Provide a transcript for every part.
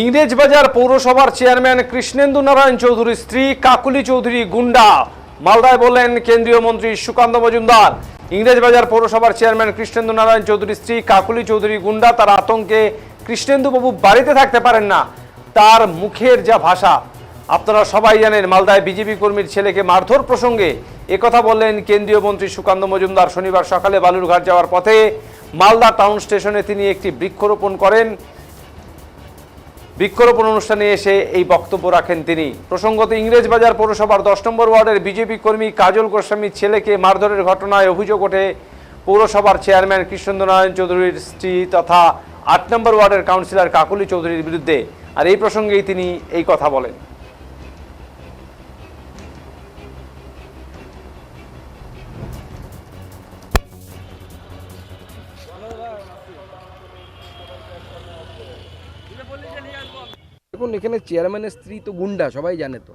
ইংরেজবাজার পৌরসভার চেয়ারম্যান কৃষ্ণেন্দু নারায়ণ চৌধুরীর স্ত্রী কাকুলি চৌধুরী গুন্ডা। মালদায় বললেন, কেন্দ্রীয় মন্ত্রী সুকান্ত মজুমদার। ইংরেজবাজার পৌরসভার চেয়ারম্যান কৃষ্ণেন্দু নারায়ণ চৌধুরীর স্ত্রী কাকুলি চৌধুরী গুন্ডা, তার আতঙ্কে কৃষ্ণেন্দু বাবু বাড়িতে থাকতে পারেন না। তার মুখের যা ভাষা আপনারা সবাই জানেন মালদায় বিজেপি কর্মীর ছেলেকে মারধর প্রসঙ্গে একথা বললেন কেন্দ্রীয় মন্ত্রী সুকান্ত মজুমদার। শনিবার সকালে বালুরঘাট যাওয়ার পথে মালদা টাউন স্টেশনে তিনি একটি বৃক্ষরোপণ করেন। বৃক্ষরোপণ অনুষ্ঠানে এসে এই বক্তব্য রাখেন তিনি। প্রসঙ্গত, ইংরেজবাজার পৌরসভার দশ নম্বর ওয়ার্ডের বিজেপি কর্মী কাজল গোস্বামীর ছেলেকে মারধরের ঘটনায় অভিযোগ ওঠে। পৌরসভার চেয়ারম্যান কৃষ্ণেন্দ্র নারায়ণ চৌধুরীর স্ত্রী তথা আট নম্বর ওয়ার্ডের কাউন্সিলর কাকুলি চৌধুরীর বিরুদ্ধে। আর এই প্রসঙ্গেই তিনি এই কথা বলেন। দেখুন, এখানে চেয়ারম্যানের স্ত্রী তো গুন্ডা, সবাই জানে তো।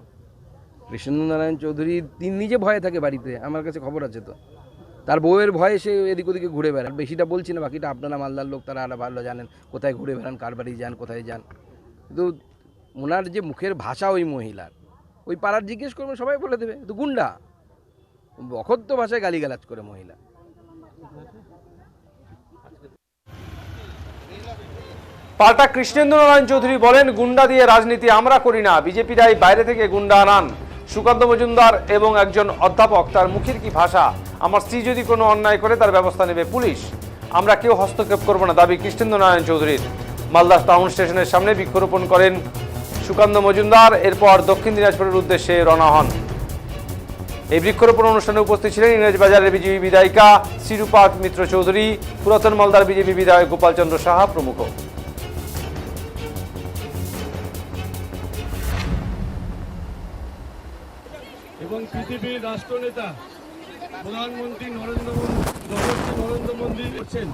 কৃষ্ণনারায়ণ চৌধুরী, তিনি নিজে ভয়ে থাকে বাড়িতে, আমার কাছে খবর আছে তো। তার বউয়ের ভয়ে সে এদিক ওদিকে ঘুরে বেড়ান বেশিটা বলছি না, বাকিটা আপনারা মালদার লোক, তারা আরও ভালো জানেন, কোথায় ঘুরে বেড়ান, কার বাড়ি যান, কোথায় যান। কিন্তু ওনার যে মুখের ভাষা ওই মহিলার, ওই পাড়ার জিজ্ঞেস করবেন সবাই বলে দেবে তো গুন্ডা। অকথ্য ভাষায় গালিগালাজ করে মহিলা। পাল্টা কৃষ্ণেন্দ্র নারায়ণ চৌধুরী বলেন, গুন্ডা দিয়ে রাজনীতি আমরা করি না বিজেপি বিজেপিরাই বাইরে থেকে গুন্ডা আনান। সুকান্ত মজুমদার এবং একজন অধ্যাপক, তার মুখের কি ভাষা? আমার স্ত্রী যদি কোনো অন্যায় করে, তার ব্যবস্থা নেবে পুলিশ। আমরা কেউ হস্তক্ষেপ করব না, দাবি কৃষ্ণেন্দ্র নারায়ণ চৌধুরীর। মালদা টাউন স্টেশনের সামনে বৃক্ষরোপণ করেন সুকান্ত মজুমদার, এরপর দক্ষিণ দিনাজপুরের উদ্দেশ্যে রওনা হন। এই বৃক্ষরোপণ অনুষ্ঠানে উপস্থিত ছিলেন ইংরেজ বাজারের বিজেপি বিধায়িকা শিরূপা মিত্র চৌধুরী, পুরাতন মালদার বিজেপি বিধায়ক গোপালচন্দ্র সাহা প্রমুখ। এবং পৃথিবীর রাষ্ট্রনেতা প্রধানমন্ত্রী নরেন্দ্র মোদী নরেন্দ্র মোদী করছেন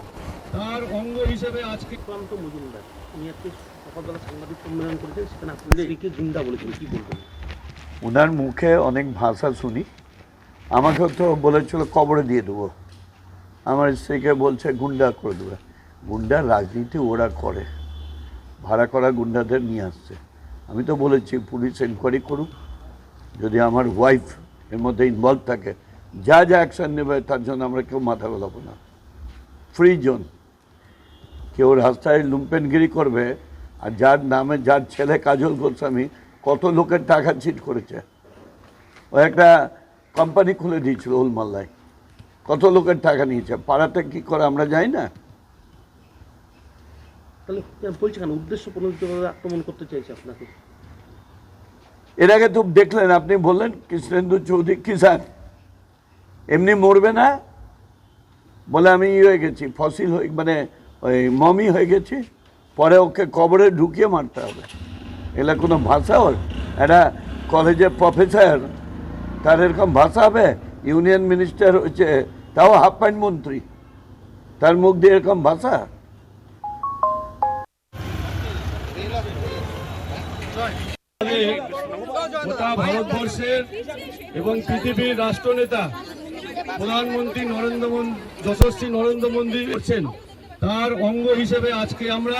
তার অঙ্গ হিসেবে আজকে সুকান্ত মজুমদার। উনি আজকে সকালবেলা সাংবাদিক সম্মেলন করেছেন সেখানে আপনি স্ত্রীকে জিন্দা বলেছেন কি বলবেন? ওনার মুখে অনেক ভাষা শুনি। আমাকে তো বলেছিল কবরে দিয়ে দেবো। আমার স্ত্রীকে বলছে গুন্ডা করে দেবে। গুন্ডার রাজনীতি ওরা করে। ভাড়া করা গুন্ডাদের নিয়ে আসছে। আমি তো বলেছি পুলিশ এনকোয়ারি করুক। যদি আমার ওয়াইফ এর মধ্যে ইনভলভ থাকে, যা যা অ্যাকশন নেবে, তার জন্য আমরা কেউ মাথা গলাবো না। ফ্রি জোন কেউ রাস্তায় লুম্পেনগিরি করবে, আর যার নামে যার ছেলে কাজল গোস্বামী কত লোকের টাকা চিট করেছে। ও একটা কোম্পানি খুলে দিয়েছিল উলমাল্লায়। কত লোকের টাকা নিয়েছে। পাড়াতে কি করে আমরা যাই না? তাহলে, বলছি কেন, উদ্দেশ্য প্রণোদিতভাবে আক্রমণ করতে চাইছে আপনাকে? এর আগে তো দেখলেন, আপনি বললেন, কৃষ্ণেন্দু চৌধুরী কিষান এমনি মরবে না? বলে আমি ই হয়ে গেছি, ফসিল হয়ে মানে ওই মমি হয়ে গেছি, পরে ওকে কবরে ঢুকিয়ে মারতে হবে। এগুলো কোনো ভাষা ওর? একটা কলেজের প্রফেসর, তার এরকম ভাষা হবে? ইউনিয়ন মিনিস্টার হচ্ছে, তাও হাফ প্যান্ট মন্ত্রী, তার মুখ দিয়ে এরকম ভাষা? গোটা ভারতবর্ষের এবং পৃথিবীর রাষ্ট্রনেতা প্রধানমন্ত্রী নরেন্দ্র যশস্বী নরেন্দ্র মোদী করছেন তার অঙ্গ হিসেবে আজকে আমরা